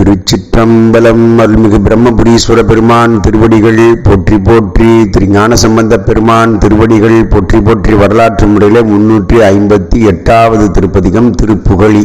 திருச்சிற்றம்பலம் அருள்மிகு பிரம்மபுரீஸ்வர பெருமான் திருவடிகள் போற்றி போற்றி திருஞான சம்பந்த பெருமான் திருவடிகள் போற்றி போற்றி வரலாற்று முறையில் முன்னூற்றி ஐம்பத்தி எட்டாவது திருப்பதிகம் திருப்புகழி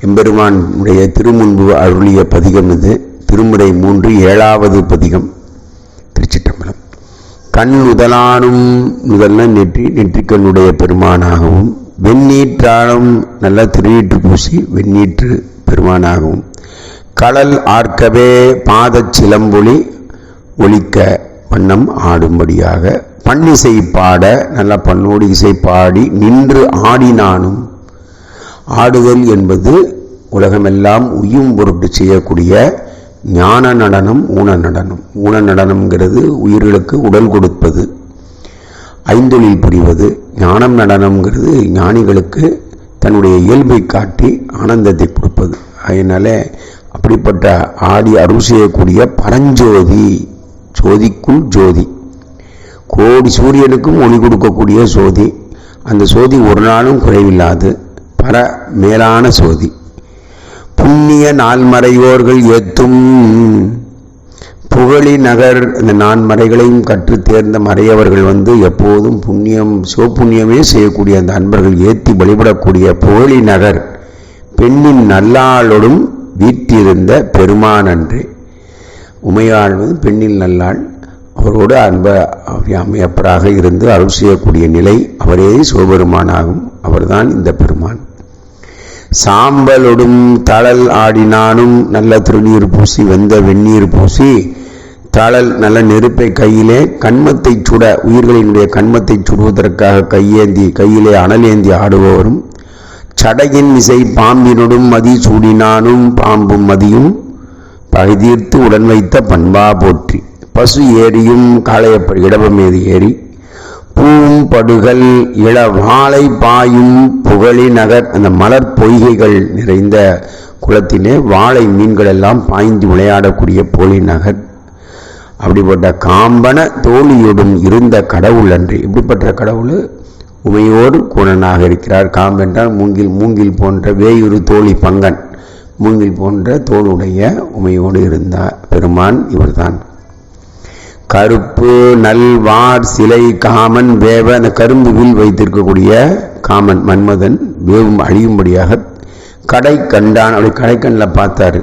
எம்பெருமான் உடைய திருமுன்பு அருளிய பதிகம் இது. திருமுறை மூன்று ஏழாவது பதிகம் திருச்சிற்றம்பலம். கண் முதலானும் முதல்ல நெற்றி நெற்றிக்கண்ணுடைய பெருமானாகவும் வெண்ணீற்றாலும் நல்ல திருநீற்று பூசி வெண்ணீற்று பெருமானாகவும் கடல் ஆர்க்கவே பாதச் சிலம்பொலி ஒழிக்க வண்ணம் ஆடும்படியாக பண்ணிசை பாட நல்ல பண்ணோடு இசை பாடி நின்று ஆடினானும். ஆடுதல் என்பது உலகமெல்லாம் உயும் பொருட்டு செய்யக்கூடிய ஞான நடனம் ஊன நடனம். ஊன நடனம்ங்கிறது உயிர்களுக்கு உடல் கொடுப்பது. ஐந்தொழில் புரிவது. ஞானம் நடனம்ங்கிறது ஞானிகளுக்கு தன்னுடைய இயல்பை காட்டி ஆனந்தத்தை கொடுப்பது. அதனால அப்படிப்பட்ட ஆடி அருள் செய்யக்கூடிய பரஞ்சோதி ஜோதிக்குள் ஜோதி. கோடி சூரியனுக்கும் ஒளி கொடுக்கக்கூடிய சோதி. அந்த சோதி ஒரு நாளும் குறைவில்லாது பர மேலான சோதி. புண்ணிய நாள்மறையோர்கள் ஏத்தும் புகழி நகர் இந்த நான்மறைகளையும் கற்று தேர்ந்த மறையவர்கள் வந்து எப்போதும் புண்ணியம் சிவப்புண்ணியமே செய்யக்கூடிய அந்த அன்பர்கள் ஏற்றி வழிபடக்கூடிய புகழி நகர் பெண்ணின் நல்லாளோடும் வீட்டிருந்த பெருமான் அன்று. உமையாள் பெண்ணில் நல்லாள். அவரோடு அன்ப அமையப்பராக இருந்து அருள் செய்யக்கூடிய நிலை அவரே சிவபெருமானாகும். அவர்தான் இந்த பெருமான். சாம்பலொடும் தழல் ஆடினானும் நல்ல திருநீர் பூசி வெந்த வெந்நீர் பூசி தழல் நல்ல நெருப்பை கையிலே கண்மத்தை சுட உயிர்களினுடைய கண்மத்தை சுடுவதற்காக கையேந்தி கையிலே அனலேந்தி ஆடுபவரும் சடையின் இசை பாம்பினுடும் மதி சூடினானும் பாம்பும் மதியும் பகைதீர்த்து உடன் வைத்த பண்பா போற்றி. பசு ஏரியும் காளையப்பர் இடபம் மீது ஏறி பூவும் படுகள் இளவாளை பாயும் புகழி நகர் அந்த மலர் பொய்கைகள் நிறைந்த குளத்திலே வாழை மீன்கள் எல்லாம் பாய்ந்து விளையாடக்கூடிய போலி நகர். அப்படிப்பட்ட காம்பன தோழியோடும் இருந்த கடவுள் அன்று இப்படிப்பட்ட கடவுள்? உமையோடு குணனாக இருக்கிறார். காம்பென்றால் மூங்கில் மூங்கில் போன்ற வேயுறு தோழி பங்கன். மூங்கில் போன்ற தோளுடைய உமையோடு இருந்தார். பெருமான் இவர்தான். கருப்பு நல்வார் சிலை காமன் வேவ அந்த கரும்பு வில் வைத்திருக்கக்கூடிய காமன் மன்மதன் வேவும் அழியும்படியாக கடை கண்டான் அப்படி கடைக்கண்ணில் பார்த்தாரு.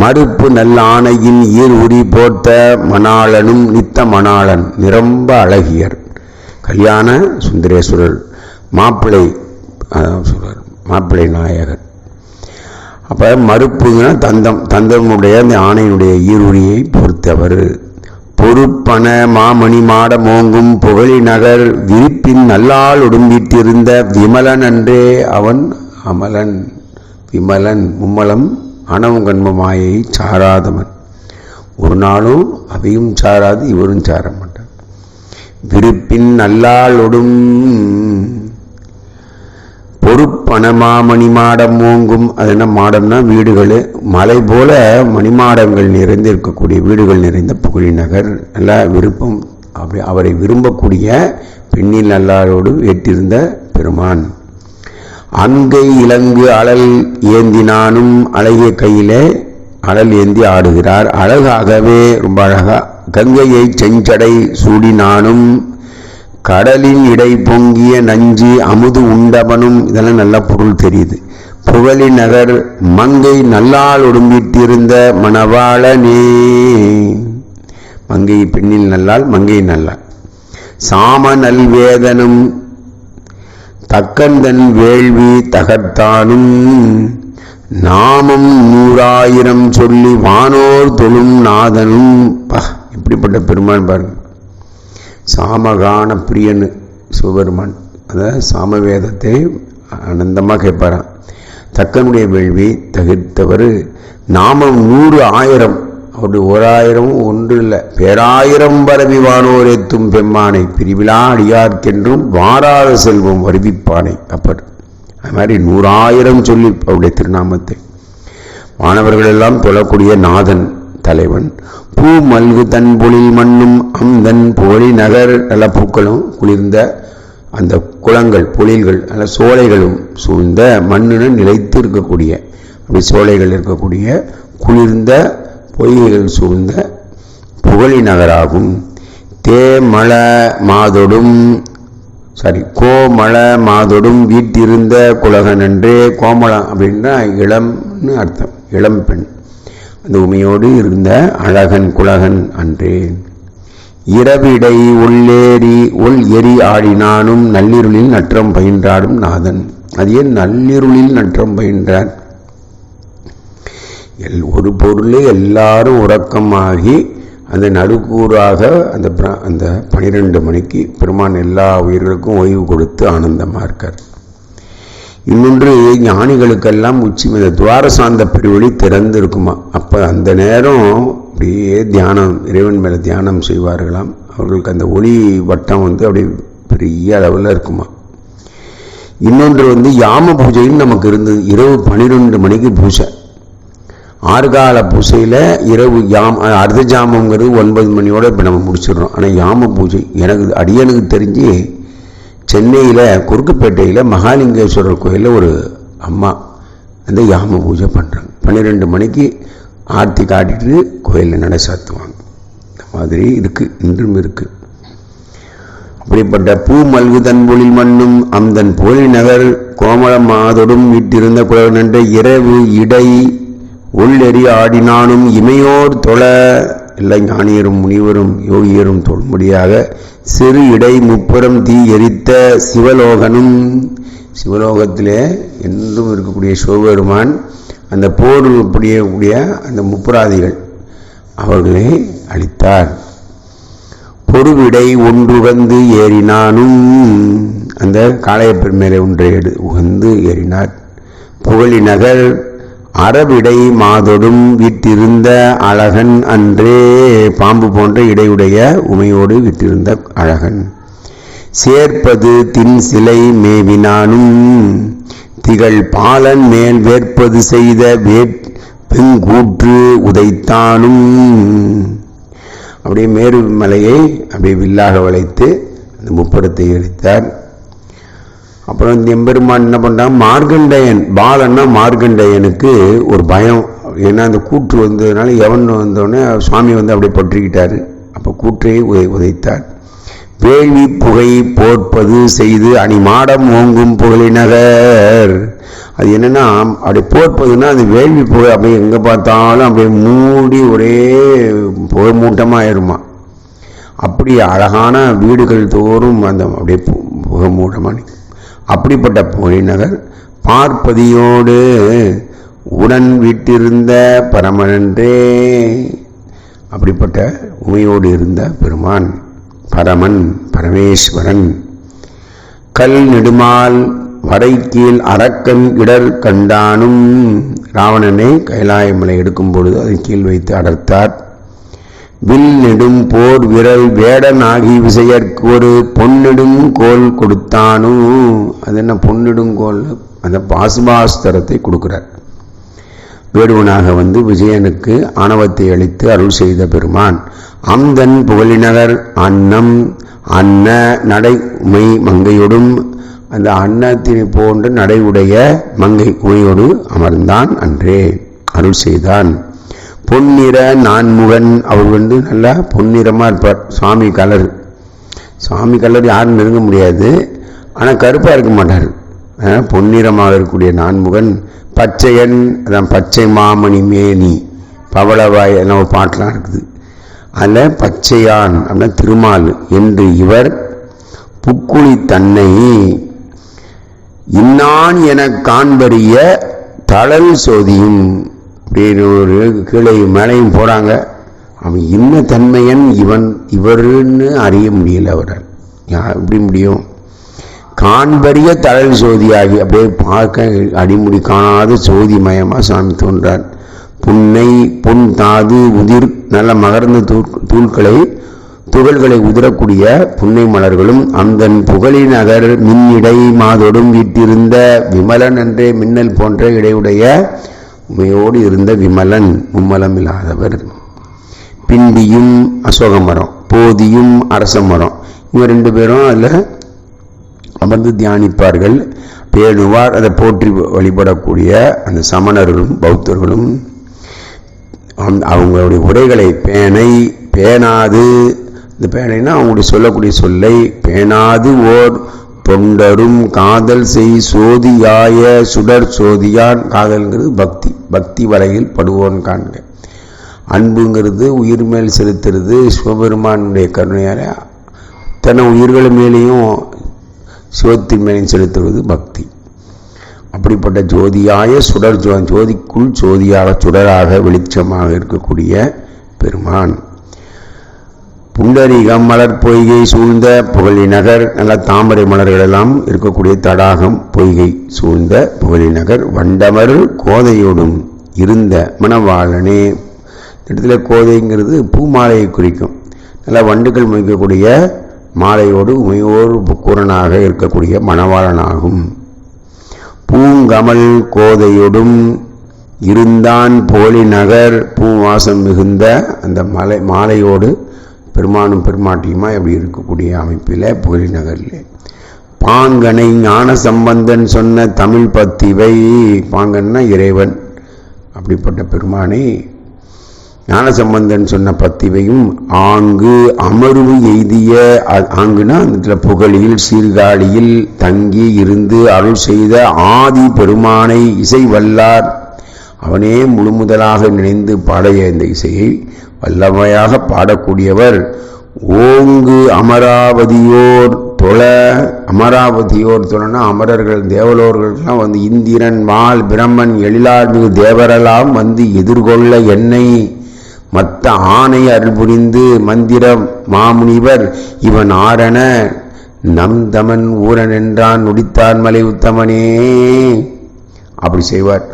மறுப்பு நல்ல ஆணையின் ஈர் உரி போட்ட மணாளனும் நித்த மணாளன் நிரம்ப அழகியர். கல்யாண சுந்தரேஸ்வரர் மாப்பிள்ளை சொல்றார் மாப்பிள்ளை நாயகர். அப்போ மறுப்புங்கன்னா தந்தம் தந்தமுடைய அந்த ஆணையினுடைய ஈருரியை பொறுத்தவர். பொறுப்பன மாமணி மாட மோங்கும் புகழி நகர் விரிப்பின் நல்லால் உடும்பித்திருந்த விமலன் அன்றே அவன் அமலன் விமலன் மும்மலம் அணவு மாயை சாராதவன். ஒரு நாளும் அவையும் சாராது இவரும் சார மாட்டார். விருப்பின் நல்லாளொடும் பொறுப்பன மாமணி மாடம் ஓங்கும். அது என்ன மாடம்னா வீடுகள். மலை போல மணிமாடங்கள் நிறைந்திருக்கக்கூடிய வீடுகள் நிறைந்த புகழி நகர். நல்லா விருப்பம். அப்படி அவரை விரும்பக்கூடிய பெண்ணில் நல்லாரோடு ஏற்றிருந்த பெருமான். அங்கை இலங்கு அழல் ஏந்தினானும் அழகிய கையிலே அழல் ஏந்தி ஆடுகிறார். அழகாகவே ரொம்ப அழகா கங்கையை செஞ்சடை சூடினானும் கடலின் இடை பொங்கிய நஞ்சு அமுது உண்டவனும் இதெல்லாம் நல்ல பொருள் தெரியுது. புகழி நகர் மங்கை நல்லால் ஒடுங்கிட்டிருந்த மணவாளனே. மங்கை பெண்ணில் நல்லால் மங்கை நல்லால். சாம நல்வேதனும் தக்கந்தன் வேள்வி தகர்த்தானும். நாமம் நூறாயிரம் சொல்லி வானோர் தொழும் நாதனும். பா இப்படிப்பட்ட பெருமான் பாருங்க. சாமகான பிரியன் சிவபெருமான். அதாவது சாமவேதத்தை ஆனந்தமாக கேட்பாரான் தக்கனுடைய வேள்வி தகிர்த்தவர் நாமம் நூறு ஆயிரம் அப்படி ஓராயிரமும் ஒன்று இல்லை பேராயிரம் பரவிவானோர் எத்தும் பெம்மானை. பிரிவிழா அடியார்க்கென்றும் வாராத செல்வம் வருவிப்பானை. அப்பர் அது மாதிரி நூறாயிரம் சொல்லி அவருடைய திருநாமத்தை. மாணவர்கள் எல்லாம் தொழக்கூடிய நாதன் தலைவன். பூ மல்கு தன் பொழில் மண்ணும் அம்தன் புகழி நகர் நல்ல பூக்களும் குளிர்ந்த அந்த குளங்கள் பொழில்கள் நல்ல சோலைகளும் சூழ்ந்த மண்ணுன்னு நிலைத்து இருக்கக்கூடிய அப்படி சோலைகள் இருக்கக்கூடிய குளிர்ந்த பொய்கள் சூழ்ந்த புகழி நகராகும். தேமள மாதொடும் சாரி கோமள மாதொடும் வீட்டிருந்த குலகன் என்றே கோமளம் அப்படின்னா இளம்னு அர்த்தம் இளம் பெண் அந்த உமையோடு இருந்த அழகன் குலகன் அன்றே. இரவிடை உள்ளேறி உள் எரி ஆடினானும் நள்ளிருளில் நற்றம் பயின்றாடும் நாதன். அது ஏன் நள்ளிருளில் நற்றம் பயின்றார்? எல் ஒரு பொருளே எல்லாரும் உறக்கமாகி அந்த நடுக்கூறாக அந்த பிர- அந்த பனிரெண்டு மணிக்கு பெருமான் எல்லா உயிர்களுக்கும் ஓய்வு கொடுத்து ஆனந்தமாக இருக்கார். இன்னொன்று ஞானிகளுக்கெல்லாம் உச்சி இந்த துவாரசாந்த பெருவழி திறந்து இருக்குமா அப்போ அந்த நேரம் அப்படியே தியானம் இறைவன் மேலே தியானம் செய்வார்களாம். அவர்களுக்கு அந்த ஒளி வட்டம் வந்து அப்படியே பெரிய அளவில் இருக்குமா? இன்னொன்று வந்து யாம பூஜைன்னு நமக்கு இருந்தது. இரவு பன்னிரெண்டு மணிக்கு பூஜை. ஆறுகால பூஜையில் இரவு யாம் அர்த்த ஜாமங்கிறது ஒன்பது மணியோட இப்போ நம்ம முடிச்சிடுறோம். ஆனால் யாம பூஜை? எனக்கு அடியனுக்கு தெரிஞ்சு சென்னையில் குறுக்குப்பேட்டையில் மகாலிங்கேஸ்வரர் கோயிலில் ஒரு அம்மா அந்த யாம பூஜை பண்ணுறாங்க பன்னிரெண்டு மணிக்கு ஆர்த்தி காட்டிட்டு கோயிலில் நடை சாத்துவாங்க. இந்த மாதிரி இருக்குது இன்றும் இருக்குது அப்படிப்பட்ட பூ மல்குதன் பொழில் மண்ணும் அந்தன் போலி நகர் கோமள மாதொடும் வீட்டிருந்த குலவனென்ற இரவு இடை உள்ளெறி ஆடினானும் இமையோர் தொழ. எல்லா ஞானியரும் முனிவரும் யோகியரும் தொழும்படியாக சிறு இடை முப்புறம் தீ எரித்த சிவலோகனும். சிவலோகத்திலே என்றும் இருக்கக்கூடிய சிவபெருமான் அந்த போரில் புரியக்கூடிய அந்த முப்புராதிகள் அவர்களை அளித்தார் பொறுவிடை ஒன்றுகந்து ஏறினானும் அந்த காளையப்பெருமேலே ஒன்றை எடு உகந்து ஏறினார். புகழி நகர் அறவிடை மாதொடும் விட்டிருந்த அழகன் அன்றே பாம்பு போன்ற இடையுடைய உமையோடு விட்டிருந்த அழகன். சேர்ப்பது தின் சிலை மேவினானும் திகழ் பாலன் மேல் வேற்பது செய்த வேட்பெங்கூற்று உதைத்தானும். அப்படியே மேரு மலையை அப்படியே வில்லாக வளைத்து அந்த முப்படத்தை எடுத்தார். அப்புறம் இந்த எம்பெருமான் என்ன பண்ணான் மார்கண்டயன் பாலன்னா மார்கண்டயனுக்கு ஒரு பயம். ஏன்னா அந்த கூற்று வந்ததுனால எவன் வந்தோடனே சுவாமி வந்து அப்படியே பற்றிக்கிட்டார். அப்போ கூற்றை உதை உதைத்தார். வேள்வி புகை போற்பது செய்து அணி மாடம் ஓங்கும் புகழினகர் அது என்னன்னா அப்படி போற்பதுன்னா அந்த வேள்வி புகை அப்படியே எங்கே பார்த்தாலும் அப்படியே மூடி ஒரே புகை மூட்டமாயிருமா. அப்படி அழகான வீடுகள் தோறும் அந்த அப்படியே புகை மூட்டமாக அப்படிப்பட்ட பொழிநகர் பார்ப்பதியோடு உடன் விட்டிருந்த பரமனன்றே. அப்படிப்பட்ட உமையோடு இருந்த பெருமான் பரமன் பரமேஸ்வரன் கல் நெடுமால் வரை கீழ் அரக்கன் இடர் கண்டானும். ராவணனை கைலாயமலை எடுக்கும் பொழுது அதன் கீழ் வைத்து அடர்த்தார். வில் நெடும் போர் விரல் வேடன் ஆகி விசையற்கு ஒரு பொன்னிடும் கோல் கொடுத்தானும் அது என்ன பொன்னிடும் கோல்? அந்த பாசுபாஸ்தரத்தை கொடுக்கிறார். வேடுவனாக வந்து விஜயனுக்கு ஆணவத்தை அளித்து அருள் செய்த பெருமான் அந்தன் புகழினகர் அன்னம் அன்ன நடை உமை மங்கையோடும். அந்த அன்னத்தினை போன்ற நடை உடைய மங்கை உமையோடு அமர்ந்தான் அன்றே. அருள் செய்தான். பொன்னிற நான்முகன் அவர் வந்து நல்லா பொன்னிறமாக இருப்பார். சுவாமி கலர். சுவாமி கலர் யாரும் நெருங்க முடியாது. ஆனால் கருப்பாக இருக்க மாட்டார். பொன்னிறமாக இருக்கக்கூடிய நான்முகன். பச்சையன் அதான் பச்சை மாமணி மேனி பவளவாய் எல்லாம் ஒரு பாட்டெலாம் இருக்குது. அதில் பச்சையான் அப்படின்னா திருமால் என்று இவர் புக்குழி தன்னை இன்னான் எனக் காண்பறிய தளல் சோதியும் அப்படின்னு ஒரு கீழே மேலையும் போகிறாங்க அவன் என்ன தன்மையன் இவன் இவருன்னு அறிய முடியல அவரால். எப்படி முடியும்? காண்பறிய தளல் சோதியாகி அப்படியே பார்க்க அடிமுடி காணாத சோதி மயமாக சாமி தோன்றார். புன்னை புன் தாது உதிர் நல்ல மகர்ந்த தூள் தூள்களை துகள்களை உதிரக்கூடிய புன்னை மலர்களும் அந்தன் புகழின் நகர் மின்னிடை மாதொடும் விட்டிருந்த விமலன் என்றே மின்னல் போன்ற இடையுடைய உமையோடு இருந்த விமலன் மும்மலம் இல்லாதவர். பிண்டியும் அசோக மரம் போதியும் அரச மரம். இவங்க ரெண்டு பேரும் அதில் அமர்ந்து தியானிப்பார்கள். பேணுவார் அதை போற்றி வழிபடக்கூடிய அந்த சமணர்களும் பௌத்தர்களும். அவங்களுடைய உரைகளை பேனை பேணாது இந்த பேனைனா அவங்களுடைய சொல்லக்கூடிய சொல்லை பேணாது ஓர் தொண்டரும் காதல் செய் சோதியாய சுடர் சோதியான். காதல்ங்கிறது பக்தி. பக்தி வலையில் படுவோன் காண்க. அன்புங்கிறது உயிர் மேல் செலுத்துறது. சிவபெருமானுடைய கருணையால் தன உயிர்கள் மேலேயும் சிவத்தின் மேலேயும் செலுத்துவது பக்தி. அப்படிப்பட்ட ஜோதியாய சுடர் ஜோ ஜோதிக்குள் ஜோதியாக சுடராக வெளிச்சமாக இருக்கக்கூடிய பெருமான். புண்டரீகம் மலர் பொய்கை சூழ்ந்த புகழி நகர் நல்ல தாமரை மலர்கள் எல்லாம் இருக்கக்கூடிய தடாகம் பொய்கை சூழ்ந்த புகழி நகர் வண்டமர் கோதையோடும் இருந்த மணவாளனே. இடத்துல கோதைங்கிறது பூமாலையை குறிக்கும். நல்ல வண்டுகள் முயக்கக்கூடிய மாலையோடு உமையோர் புக்குரனாக இருக்கக்கூடிய மணவாளனாகும். பூங்கமல் கோதையொடும் இருந்தான் போலி நகர் பூவாசம் மிகுந்த அந்த மலை மாலையோடு பெருமானும் பெருமாட்டியுமா இப்படி இருக்கக்கூடிய அமைப்பில் புகழி நகரில். பாங்கனை ஞான சம்பந்தன் சொன்ன தமிழ் பத்திவை பாங்கன்னா இறைவன். அப்படிப்பட்ட பெருமானை ஞானசம்பந்தன் சொன்ன பத்திவையும் ஆங்கு அமர்வு எய்திய அ- ஆங்குனா அந்த இடத்துல புகழில் சீர்காழியில் தங்கி இருந்து அருள் செய்த ஆதி பெருமானை இசை வல்லார். அவனே முழுமுதலாக நினைந்து பாடைய இந்த இசையை வல்லமையாக பாடக்கூடியவர். ஓங்கு அமராவதியோர் தொழ அமராவதியோர் தொழனா அமரர்கள் தேவலோர்கள்லாம் வந்து இந்திரன் மால் பிரம்மன் எழிலார்மிகு தேவரெல்லாம் வந்து எதிர்கொள்ள என்னை மத்த ஆணை அருள் புரிந்து மந்திர மாமுனிவர் இவன் ஆரண நம் தமன் ஊரன் என்றான் நுடித்தான் மலை உத்தமனே. அப்படி செய்வார்.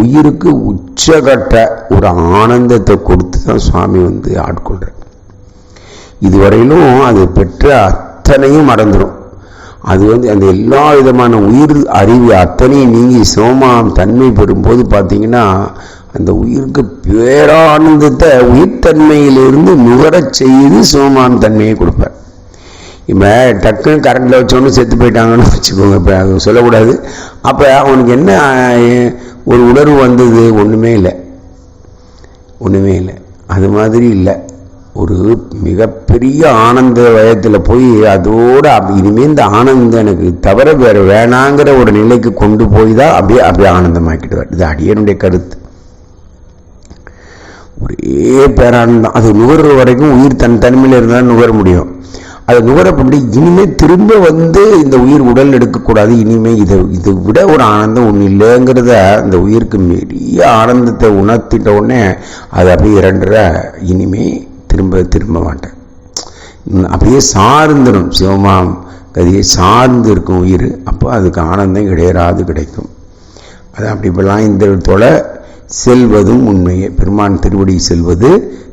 உயிருக்கு உச்சகட்ட ஒரு ஆனந்தத்தை கொடுத்து தான் சுவாமி வந்து ஆட்கொள்கிறார் இதுவரையிலும் அது பெற்ற அத்தனையும் மறந்துடும். அது வந்து அந்த எல்லா விதமான உயிர் அறிவு அத்தனையும் நீங்கி சிவமாம் தன்மை பெறும்போது பார்த்தீங்கன்னா அந்த உயிருக்கு பேரானந்தத்தை உயிர்த்தன்மையிலிருந்து நுகரச் செய்து சிவமாம் தன்மையை கொடுப்பார். இப்போ டக்குன்னு கரண்டில் வச்சோன்னு செத்து போயிட்டாங்கன்னு வச்சுக்கோங்க. இப்போ அது சொல்லக்கூடாது. அப்போ அவனுக்கு என்ன ஒரு உணர்வு வந்தது? ஒன்றுமே இல்லை. ஒன்றுமே இல்லை. அது மாதிரி இல்லை. ஒரு மிகப்பெரிய ஆனந்த வயத்தில் போய் அதோட இனிமேல் இந்த ஆனந்தம் எனக்கு தவிர வேறு வேணாங்கிற ஒரு நிலைக்கு கொண்டு போய் தான் அப்படியே அப்படியே ஆனந்தமாக்கிடுவார். இது அடியனுடைய கருத்து. ஒரே பேரானந்தம். அது நுகர்ற வரைக்கும் உயிர் தன் தனிமையில் இருந்தால் நுகர முடியும். அது பண்ணி இனிமேல் திரும்ப வந்து இந்த உயிர் உடல் எடுக்கக்கூடாது இனிமே இதை இதை விட ஒரு ஆனந்தம் ஒன்று இல்லைங்கிறத இந்த உயிருக்கு பெரிய ஆனந்தத்தை உணர்த்திட்ட உடனே அது அப்படியே இரண்டர இனிமே திரும்ப திரும்ப மாட்டேன். அப்படியே சார்ந்துடும் சிவமாம் கதியை சார்ந்து இருக்கும் உயிர் அப்போ அதுக்கு ஆனந்தம் கிடையாது கிடைக்கும். அது அப்படி இப்பெல்லாம் இந்த தொலை செல்வதும் உண்மையே. பெருமான் திருவடி செல்வது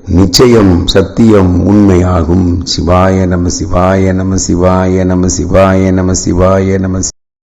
நிச்சயம் சத்தியம் உண்மையாகும். சிவாய நம சிவாய நம சிவாய நம சிவாய நம சிவாய நம